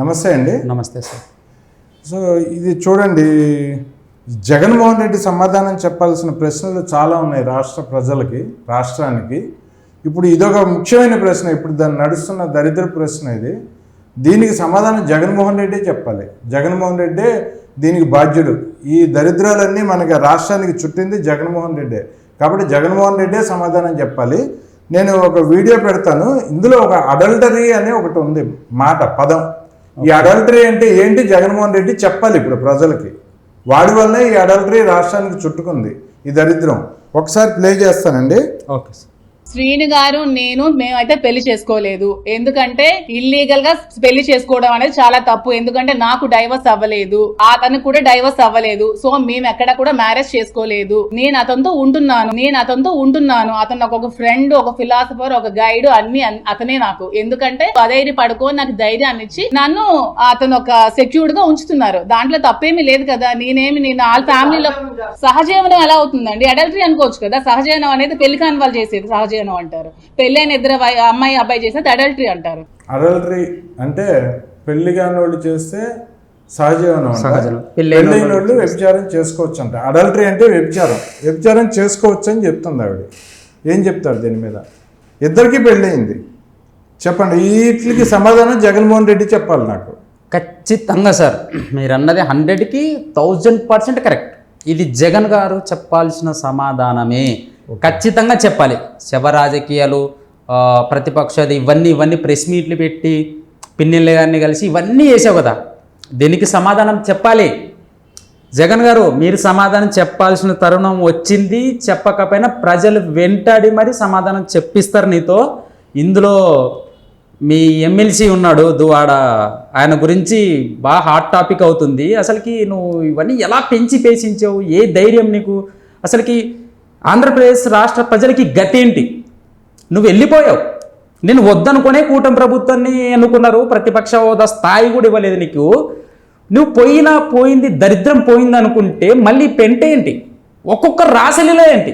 నమస్తే అండి. నమస్తే సార్. సో ఇది చూడండి జగన్మోహన్ రెడ్డి సమాధానం చెప్పాల్సిన ప్రశ్నలు చాలా ఉన్నాయి రాష్ట్ర ప్రజలకి రాష్ట్రానికి. ఇప్పుడు ఇదొక ముఖ్యమైన ప్రశ్న ఇప్పుడు దాన్ని నడుస్తున్న దరిద్ర ప్రశ్న ఇది. దీనికి సమాధానం జగన్మోహన్ రెడ్డే చెప్పాలి. జగన్మోహన్ రెడ్డే దీనికి బాధ్యుడు. ఈ దరిద్రాలన్నీ మనకి రాష్ట్రానికి చుట్టింది జగన్మోహన్ రెడ్డే. కాబట్టి జగన్మోహన్ రెడ్డే సమాధానం చెప్పాలి. నేను ఒక వీడియో పెడతాను. ఇందులో ఒక అడల్టరీ అనే ఒకటి ఉంది మాట పదం. ఈ అడల్టరీ అంటే ఏంటి? జగన్మోహన్ రెడ్డి చెప్పాలి ఇప్పుడు ప్రజలకి. వాడి వల్లే ఈ అడల్టరీ రాష్ట్రానికి చుట్టుకుంది ఈ దరిద్రం. ఒకసారి ప్లే చేస్తానండి. Okay sir. శ్రీను గారు నేను మేమైతే పెళ్ళి చేసుకోలేదు. ఎందుకంటే ఇల్లీగల్గా పెళ్ళి చేసుకోవడం అనేది చాలా తప్పు. ఎందుకంటే నాకు డైవర్స్ అవ్వలేదు. అతను కూడా డైవర్స్ అవ్వలేదు. సో మేము ఎక్కడ కూడా మ్యారేజ్ చేసుకోలేదు. నేను అతనితో ఉంటున్నాను. నేను అతనితో ఉంటున్నాను. అతను ఒక ఫ్రెండ్ ఒక ఫిలాసఫర్ ఒక గైడ్ అన్ని అన్- అతనే నాకు. ఎందుకంటే అధైర్య పడుకొని నాకు ధైర్యాన్ని ఇచ్చి నన్ను అతను ఒక సెక్యూర్డ్గా ఉంచుతున్నారు. దాంట్లో తప్పేమీ లేదు కదా. నేనేమి నేను వాళ్ళ ఫ్యామిలీలో సహజీవనం ఎలా అవుతుందండి? అడల్టరీ అనుకోవచ్చు కదా. సహజీవనం అనేది పెళ్ళి కాని వాళ్ళు చేసేది సహజీవనం అంటారు. పెళ్ళైన ఇద్దరు అమ్మాయి అబ్బాయి చేసేది అడల్టరీ అంటారు. అడల్టరీ అంటే పెళ్ళి కాని వాళ్ళు చేస్తే సహజీవనం పెళ్ళైన వాళ్ళు వ్యభిచారం చేసుకోవచ్చు అంట అడల్టరీ అంటే వ్యభిచారం. వ్యభిచారం చేసుకోవచ్చు అని చెప్తుంది ఆవిడ. ఏం చెప్తారు దీని మీద? ఇద్దరికి పెళ్ళయింది. చెప్పండి. వీటికి సమాధానం జగన్మోహన్ రెడ్డి చెప్పాలి నాకు. ఖచ్చితంగా సార్. మీరు అన్నది హండ్రెడ్కి థౌజండ్ పర్సెంట్ కరెక్ట్. ఇది జగన్ గారు చెప్పాల్సిన సమాధానమే. ఖచ్చితంగా చెప్పాలి. శవ రాజకీయాలు ఆ, ఇవన్నీ ఇవన్నీ ప్రెస్ మీట్లు పెట్టి పిన్నెల్లి గారిని కలిసి ఇవన్నీ చేసావు కదా. దీనికి సమాధానం చెప్పాలి. జగన్ గారు మీరు సమాధానం చెప్పాల్సిన తరుణం వచ్చింది. చెప్పకపోయినా ప్రజలు వెంటాడి మరి సమాధానం చెప్పిస్తారు నీతో. ఇందులో మీ ఎమ్మెల్సీ ఉన్నాడు దువాడ ఆయన గురించి బాగా హాట్ టాపిక్ అవుతుంది. అసలుకి నువ్వు ఇవన్నీ ఎలా పెంచి పేషించావు ఏ ధైర్యం నీకు? అసలుకి ఆంధ్రప్రదేశ్ రాష్ట్ర ప్రజలకి గతి ఏంటి నువ్వు వెళ్ళిపోయావు. నేను వద్దనుకునే కూటమి ప్రభుత్వాన్ని ఎన్నుకున్నారు ప్రతిపక్ష హోదా స్థాయి కూడా ఇవ్వలేదు నీకు. నువ్వు పోయినా పోయింది దరిద్రం పోయింది అనుకుంటే మళ్ళీ పెంట ఏంటి? ఒక్కొక్క రాసలిలో ఏంటి?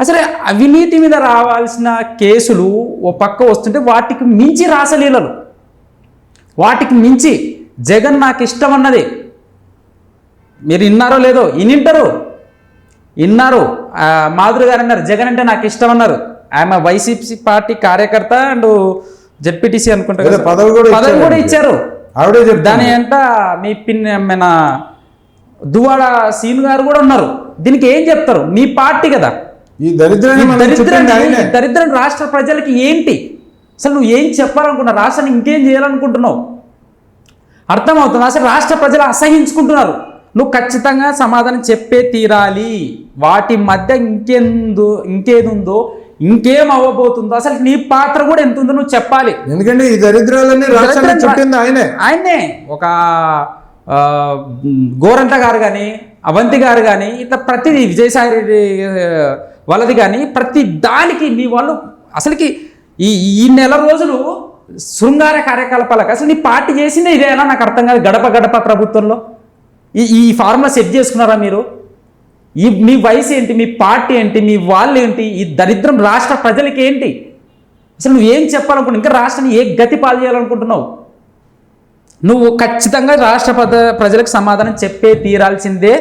అసలు అవినీతి మీద రావాల్సిన కేసులు ఓ పక్క వస్తుంటే వాటికి మించి రాసలీలలు. వాటికి మించి జగన్ నాకు ఇష్టం అన్నది. మీరు విన్నారో లేదో ఇనింటారు విన్నారు ఆ, మాధురి గారు అన్నారు జగన్ అంటే నాకు ఇష్టం అన్నారు. ఆమె వైసీపీ పార్టీ కార్యకర్త అండ్ జెడ్పీటీసీ అనుకుంటా. పదవి కూడా ఇచ్చారు. దాని అంట మీ పిన్ మన దువాడ సీన్ గారు కూడా ఉన్నారు. దీనికి ఏం చెప్తారు? మీ పార్టీ కదా. ఈ దరిద్రాన్ని దరిద్రం రాష్ట్ర ప్రజలకి ఏంటి? అసలు నువ్వు ఏం చెప్పాలనుకున్నావు రాష్ట్రాన్ని ఇంకేం చేయాలనుకుంటున్నావు? అర్థమవుతుంది? అసలు రాష్ట్ర ప్రజలు అసహించుకుంటున్నారు. నువ్వు ఖచ్చితంగా సమాధానం చెప్పే తీరాలి. వాటి మధ్య ఇంకెందు ఇంకేది ఉందో ఇంకేం అవ్వబోతుందో అసలు నీ పాత్ర కూడా ఎంత ఉందో నువ్వు చెప్పాలి. ఎందుకంటే ఈ దరిద్రాలన్నీ చుట్టింది ఆయనే. ఆయన్నే ఒక గోరంట గారు కానీ అవంతి గారు కానీ ఇట్లా ప్రతిదీ విజయసాయి రెడ్డి వాళ్ళది కానీ ప్రతి దానికి మీ వాళ్ళు అసలుకి ఈ ఈ నెల రోజులు శృంగార కార్యకలాపాలకు అసలు నీ పార్టీ చేసిందే ఇదేనా నాకు అర్థం కాదు. గడప గడప ప్రభుత్వంలో. ఈ ఈ ఫార్ములా సెట్ చేసుకున్నారా మీరు? ఈ మీ వయసు ఏంటి? మీ పార్టీ ఏంటి? మీ వాళ్ళు ఏంటి? ఈ దరిద్రం రాష్ట్ర ప్రజలకి ఏంటి? అసలు నువ్వు ఏం చెప్పాలనుకుంటున్నావు? ఇంకా రాష్ట్రాన్ని ఏ గతి పాలు చేయాలనుకుంటున్నావు? నువ్వు ఖచ్చితంగా రాష్ట్ర ప్రజ ప్రజలకు సమాధానం చెప్పే తీరాల్సిందే.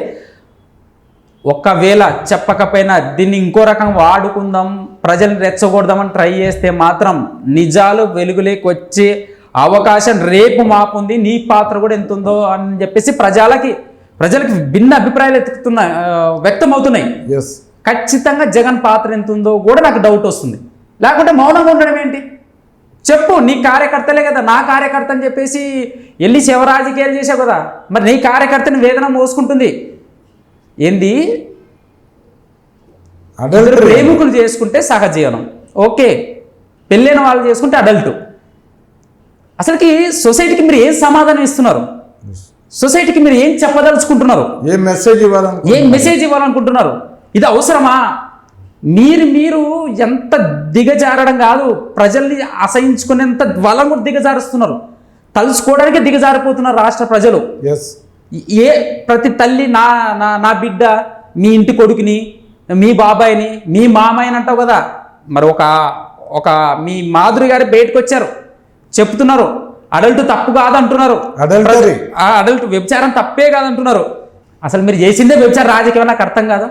ఒకవేళ చెప్పకపోయినా దీన్ని ఇంకో రకం వాడుకుందాం ప్రజల్ని రెచ్చగొడదామని ట్రై చేస్తే మాత్రం నిజాలు వెలుగులోకి వచ్చే అవకాశం రేపు మాపుంది నీ పాత్ర కూడా ఎంత ఉందో అని చెప్పేసి ప్రజలకి ప్రజలకి భిన్న అభిప్రాయాలు ఎత్తుకుతున్నాయి ఆ, వ్యక్తమవుతున్నాయి. ఎస్ ఖచ్చితంగా జగన్ పాత్ర ఎంత ఉందో కూడా నాకు డౌట్ వస్తుంది. లేకుంటే మౌనంగా ఉండడం ఏంటి? చెప్పు నీ కార్యకర్తలే కదా నా కార్యకర్త అని చెప్పేసి వెళ్ళి శివ రాజకీయాలు చేసావు కదా మరి నీ కార్యకర్తని వేదన మోసుకుంటుంది. ఏంది? ప్రేమికులు చేసుకుంటే సహజీవనం. ఓకే. పెళ్ళైన వాళ్ళు చేసుకుంటే అడల్ట్ అసలుకి సొసైటీకి మీరు ఏం సమాధానం ఇస్తున్నారు? సొసైటీకి మీరు ఏం చెప్పదలుచుకుంటున్నారు? ఏ మెసేజ్ ఏం ఇవ్వాలనుకుంటున్నారు మెసేజ్ ఇవ్వాలనుకుంటున్నారు? ఇది అవసరమా? మీరు మీరు ఎంత దిగజారడం కాదు ప్రజల్ని అసహించుకునేంత వలం కూడా దిగజారుస్తున్నారు. తలుచుకోవడానికి దిగజారిపోతున్నారు రాష్ట్ర ప్రజలు. ఎస్ ఏ ప్రతి తల్లి నా నా నా బిడ్డ మీ ఇంటి కొడుకుని మీ బాబాయిని మీ మామయ్యని అంటావు కదా? మరి ఒక ఒక మీ మాధురి గారు బయటకు వచ్చారు చెప్తున్నారు. అడల్ట్ తప్పు కాదంటున్నారు. అడల్ట్ వ్యభిచారం తప్పే కాదంటున్నారు. అసలు మీరు చేసిందే వ్యభిచారం రాజకీయం నాకు అర్థం కాదు?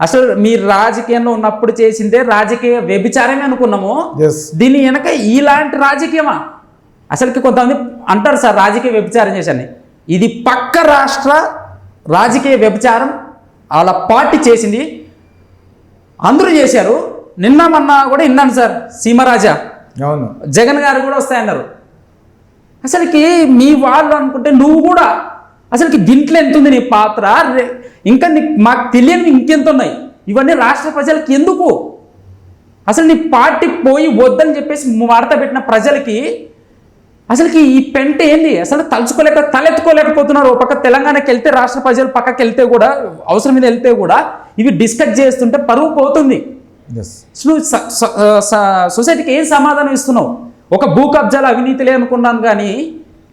అసలు మీరు రాజకీయంలో ఉన్నప్పుడు చేసిందే రాజకీయ వ్యభిచారమే అనుకున్నాము. దీని వెనక ఇలాంటి రాజకీయమా? అసలుకి కొంతమంది అంటారు సార్ రాజకీయ వ్యభిచారం చేశాను ఇది పక్క రాష్ట్ర రాజకీయ వ్యభిచారం వాళ్ళ పార్టీ చేసింది. అందరూ చేశారు. నిన్న మొన్న కూడా విన్నాను సార్ సీమరాజా. అవును. జగన్ గారు కూడా వస్తాయన్నారు. అసలుకి మీ వాళ్ళు అనుకుంటే నువ్వు కూడా అసలుకి దీంట్లో ఎంత ఉంది నీ పాత్ర? రే- ఇంకా నీ మాకు తెలియని ఇంకెంత ఉన్నాయి? ఇవన్నీ రాష్ట్ర ప్రజలకి ఎందుకు? అసలు నీ పార్టీ పోయి వద్దని చెప్పేసి వార్త పెట్టిన ప్రజలకి అసలుకి ఈ పెంట ఏంది? అసలు తలుచుకోలేక తలెత్తుకోలేకపోతున్నారు. ఒక పక్క తెలంగాణకి వెళ్తే రాష్ట్ర ప్రజలు పక్కకి వెళ్తే కూడా అవసరం మీద వెళ్తే కూడా ఇవి డిస్కస్ చేస్తుంటే పరువు పోతుంది. సొసైటీకి ఏం సమాధానం ఇస్తున్నావు? ఒక భూ కబ్జాలు అవినీతిలే అనుకున్నాను కానీ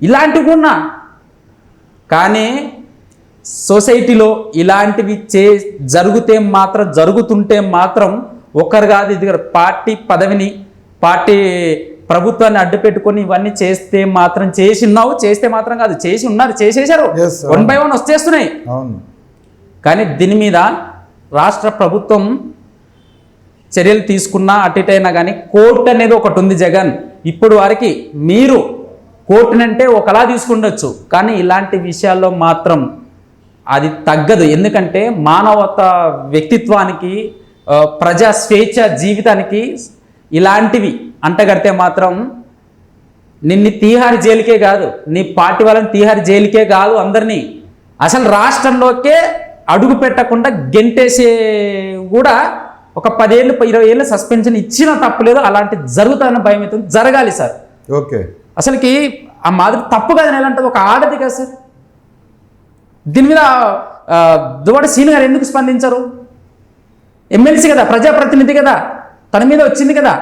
ఇలాంటివి ఉన్నా. కానీ సొసైటీలో ఇలాంటివి చే జరిగితే మాత్రం జరుగుతుంటే మాత్రం ఒకరు కాదు ఇది పార్టీ పదవిని పార్టీ ప్రభుత్వాన్ని అడ్డు పెట్టుకొని ఇవన్నీ చేస్తే మాత్రం చేసిన్నావు చేస్తే మాత్రం కాదు చేసి ఉన్నారు Yes, వన్ బై వన్ వచ్చేస్తున్నాయి. కానీ దీని మీద రాష్ట్ర ప్రభుత్వం చర్యలు తీసుకున్నా అటు కానీ కోర్టు అనేది ఒకటి ఉంది జగన్. ఇప్పుడు వారికి మీరు కోర్టునంటే ఒకలా తీసుకుండొచ్చు. కానీ ఇలాంటి విషయాల్లో మాత్రం అది తగ్గదు. ఎందుకంటే మానవత వ్యక్తిత్వానికి ప్రజా స్వేచ్ఛ జీవితానికి ఇలాంటివి అంటగడితే మాత్రం నిన్ను తీహారి జైలుకే కాదు నీ పార్టీ వాళ్ళని తీహారి జైలుకే కాదు అందరినీ. అసలు రాష్ట్రంలోకే అడుగు పెట్టకుండా గెంటేసే కూడా ఒక పదేళ్ళు ఇరవై ఏళ్ళు సస్పెన్షన్ ఇచ్చినా తప్పులేదు అలాంటి జరుగుతాయన్న భయం అయితే జరగాలి సార్. ఓకే. అసలుకి ఆ మాదిరి తప్పు కదా ఎలాంటిది ఒక ఆడది కదా సార్. దీని మీద దువాడ సీన్ గారు ఎందుకు స్పందించరు? ఎమ్మెల్సీ కదా ప్రజాప్రతినిధి కదా తన మీద వచ్చింది కదా.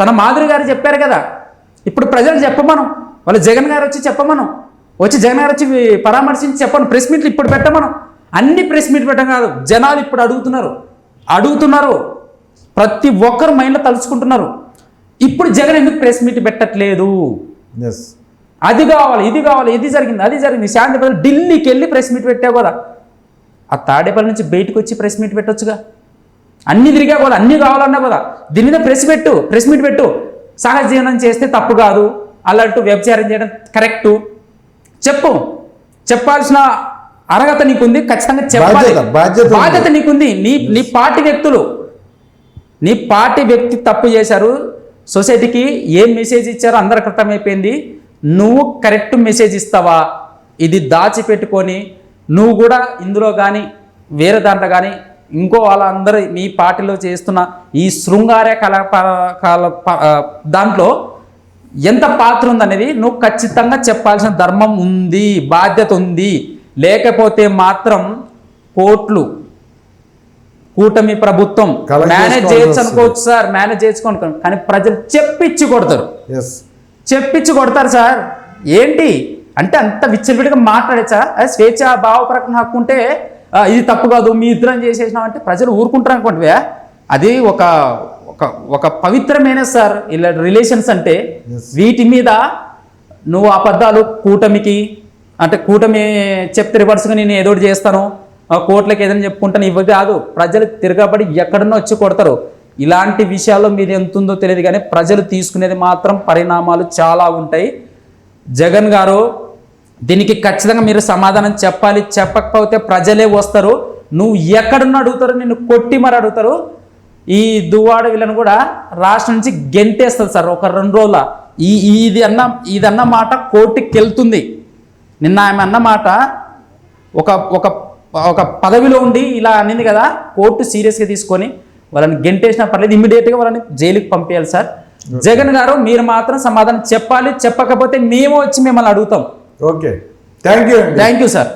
తన మాధురి గారు చెప్పారు కదా. ఇప్పుడు ప్రజలు చెప్పమను. వాళ్ళు జగన్ గారు వచ్చి చెప్పమను. వచ్చి జగన్ గారు వచ్చి పరామర్శించి చెప్పను ప్రెస్ మీట్లు ఇప్పుడు పెట్టమను. అన్ని ప్రెస్ మీట్ పెట్టం కాదు జనాలు ఇప్పుడు అడుగుతున్నారు. అడుగుతున్నారు. ప్రతి ఒక్కరు మైండ్లో తలుచుకుంటున్నారు. ఇప్పుడు జగన్ ఎందుకు ప్రెస్ మీట్ పెట్టట్లేదు? అది కావాలి ఇది కావాలి ఇది జరిగింది అది జరిగింది. శాంతి ప్రజలు ఢిల్లీకి వెళ్ళి ప్రెస్ మీట్ పెట్టావు కదా. ఆ తాడేపల్లి నుంచి బయటకు వచ్చి ప్రెస్ మీట్ పెట్టొచ్చుగా. అన్ని తిరిగా కదా అన్ని కావాలన్నా కదా. దీని మీద ప్రెస్ పెట్టు ప్రెస్ మీట్ పెట్టు. సహజ జీవనం చేస్తే తప్పు కాదు. అలాంటి వ్యభిచారం చేయడం కరెక్టు చెప్పు. చెప్పాల్సిన అర్హత నీకుంది ఖచ్చితంగా చెప్పాలి. బాధ్యత, నీకుంది. నీ నీ పార్టీ వ్యక్తులు నీ పార్టీ వ్యక్తి తప్పు చేశారు సొసైటీకి ఏం మెసేజ్ ఇచ్చారో అందరికి అర్థమైపోయింది. నువ్వు కరెక్ట్ మెసేజ్ ఇస్తావా? ఇది దాచిపెట్టుకొని నువ్వు కూడా ఇందులో కానీ వేరే దాంట్లో కానీ ఇంకో వాళ్ళందరూ మీ పార్టీలో చేస్తున్న ఈ శృంగార కళ కళ దాంట్లో ఎంత పాత్ర ఉందనేది నువ్వు ఖచ్చితంగా చెప్పాల్సిన ధర్మం ఉంది బాధ్యత ఉంది. లేకపోతే మాత్రం కోర్టులు కూటమి ప్రభుత్వం మేనేజ్ చేయొచ్చు. అనుకోవచ్చు సార్ మేనేజ్ చేసుకోండి కానీ ప్రజలు చెప్పించి కొడతారు. చెప్పించి కొడతారు సార్. ఏంటి? అంటే అంత విచ్చలవిడిగా మాట్లాడచ్చా అది స్వేచ్ఛ భావ ప్రకటన హక్కు ఉంటే ఇది తప్పు కాదు మీ ఇద్దరం చేసేసినాం అంటే ప్రజలు ఊరుకుంటారు అనుకోండి అది ఒక ఒక ఒక పవిత్రమైన సార్ ఇలా రిలేషన్స్ అంటే వీటి మీద నువ్వు అబద్ధాలు కూటమికి అంటే కూటమి చెప్తే రివర్స్గా నేను ఏదో చేస్తాను. ఆ కోర్టులకు ఏదైనా చెప్పుకుంటాను ఇవి కాదు. ప్రజలు తిరగబడి ఎక్కడన్నా వచ్చి కొడతారు. ఇలాంటి విషయాల్లో మీది ఎంత ఉందో తెలియదు కానీ ప్రజలు తీసుకునేది మాత్రం పరిణామాలు చాలా ఉంటాయి. జగన్ గారు దీనికి ఖచ్చితంగా మీరు సమాధానం చెప్పాలి. చెప్పకపోతే ప్రజలే వస్తారు. నువ్వు ఎక్కడున్నా అడుగుతారు నిన్ను కొట్టి మరి అడుగుతారు. ఈ దువ్వాడ వీళ్ళని కూడా రాష్ట్రం నుంచి గెంటేస్తుంది సార్ ఒక రెండు రోజుల. ఈ ఇది అన్న ఇది అన్న మాట కోర్టుకి వెళ్తుంది నిన్న ఆమె అన్న మాట ఒక ఒక ఒక పదవిలో ఉండి ఇలా అనింది కదా కోర్టు సీరియస్గా తీసుకొని వాళ్ళని గెంటేసినా పర్లేదు ఇమ్మీడియట్గా వాళ్ళని జైలుకి పంపించాలి సార్. జగన్ గారు మీరు మాత్రం సమాధానం చెప్పాలి చెప్పకపోతే మేము వచ్చి మిమ్మల్ని అడుగుతాం. Okay. Thank you thank you sir.